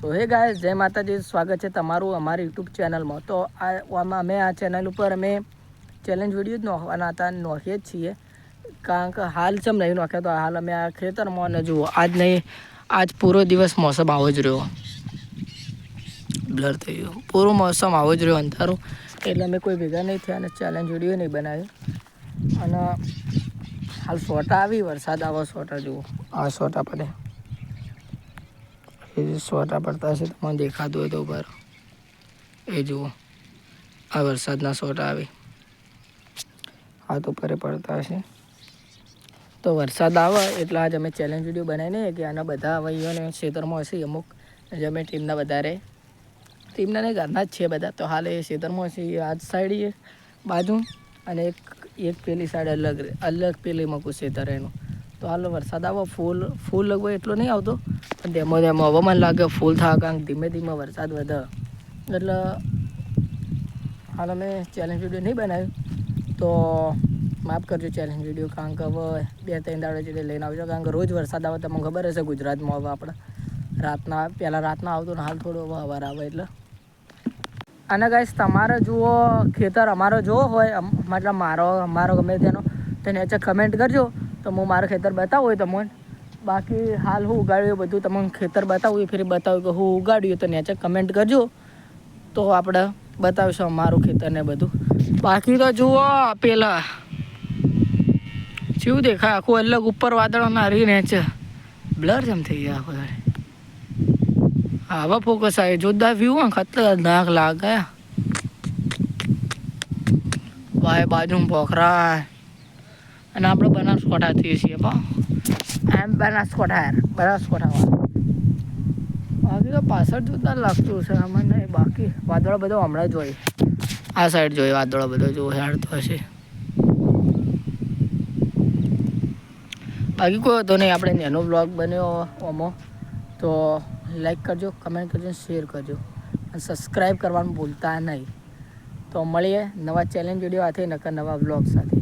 સો હે ગાય જય માતાજી સ્વાગત છે તમારું અમારી યુટ્યુબ ચેનલમાં તો આમાં અમે આ ચેનલ ઉપર અમે ચેલેન્જ વીડિયો જ નોખવાના હતા નોખીએ જ છીએ. કારણ કે હાલ ચમ નહીં નોખ્યા તો હાલ અમે આ ખેતરમાં ન જુઓ, આજ નહીં, આજ પૂરો દિવસ મોસમ આવો જ રહ્યો. બ્લર થઈ ગયો. પૂરો મોસમ આવો જ રહ્યો અંધારું. એટલે અમે કોઈ ભેગા નહીં થયા અને ચેલેન્જ વીડિયો નહીં બનાવ્યો અને હાલ સોટા આવી, વરસાદ આવો સોટા, જુઓ. આ સોટા પડે. એ સોટા પડતા હશે, તમને દેખાતું હોય તો ઉપર. એ જુઓ, આ વરસાદના સોટા આવે. હાથ ઉપર પડતા હશે. તો વરસાદ આવે એટલે આજ અમે ચેલેન્જ વીડિયો બનાવીને કે આના બધા ભાઈઓને ક્ષેત્રમાં હશે અમુક. જે અમે ટીમના વધારે. ટીમના નહીં ઘરના જ છે બધા. તો હાલ એ ક્ષેત્રમાં હશે, એ આજ સાઈડ બાજુ અને એક એક પેલી સાઈડ અલગ અલગ પેલી મૂકું ક્ષેત્ર એનું. તો હાલ, વરસાદ આવો, ફૂલ ફૂલ લગભગ એટલો નહીં આવતો, પણ ધીમો ધીમો હવામાન મને લાગે ફૂલ થવા કારણ ધીમે ધીમે વરસાદ વધે. એટલે હાલ અમે ચેલેન્જ વીડિયો નહીં બનાવ્યું. તો માફ કરજો ચેલેન્જ વીડિયો કારણ કે હવે બે ત્રણ દાડો જે લઈને આવજો. કારણ કે રોજ વરસાદ આવે તમને ખબર હશે, ગુજરાતમાં હવે આપણે રાતના, પહેલાં રાતના આવતો ને હાલ થોડો હવે સવાર આવે એટલે. અને કાંઈ તમારે જુઓ, ખેતર અમારો જોવો હોય મતલબ મારો, અમારો ગમે તેનો તો નીચે કમેન્ટ કરજો. તો હું મારું ખેતર બતાવું હોય તમને. બાકી હાલ હું ઉગાડ્યું બધું તમને ખેતર બતાવું ફરી બતાવ્યું કે હું ઉગાડ્યું તો નીચે કમેન્ટ કરજો. તો આપણે બતાવીશું અમારું ખેતર ને બધું. બાકી તો જુઓ પેલા. શું દેખાય? આખું અલગ ઉપર વાદળો નારી નેચર બ્લર જેમ થઈ ગયા આખો આવા ફોકસ આવે. જોરદાર વ્યૂ હોય ખતરનાક લાગે. ભાઈ બાજુ પોખરા અને આપણે બનાસકોઠા થઈએ છીએ પણ એમ બનાસકોઠા યાર બનાસકોઠા બાકી તો પાછળ જોતા લાગતું છે આમાં નહીં, બાકી વાદળો બધો હમણાં જ હોય. આ સાઈડ જોઈએ, વાદળો બધો જોઈ હાડતો હશે. બાકી કોઈ હતો નહીં, આપણે નેનો બ્લોગ બન્યો, ઓમો. તો લાઈક કરજો કમેન્ટ કરજો શેર કરજો. અને સબસ્ક્રાઈબ કરવાનું ભૂલતા નહીં. તો મળીએ નવા ચેલેન્જ વીડિયો સાથે, નકર નવા બ્લોગ સાથે.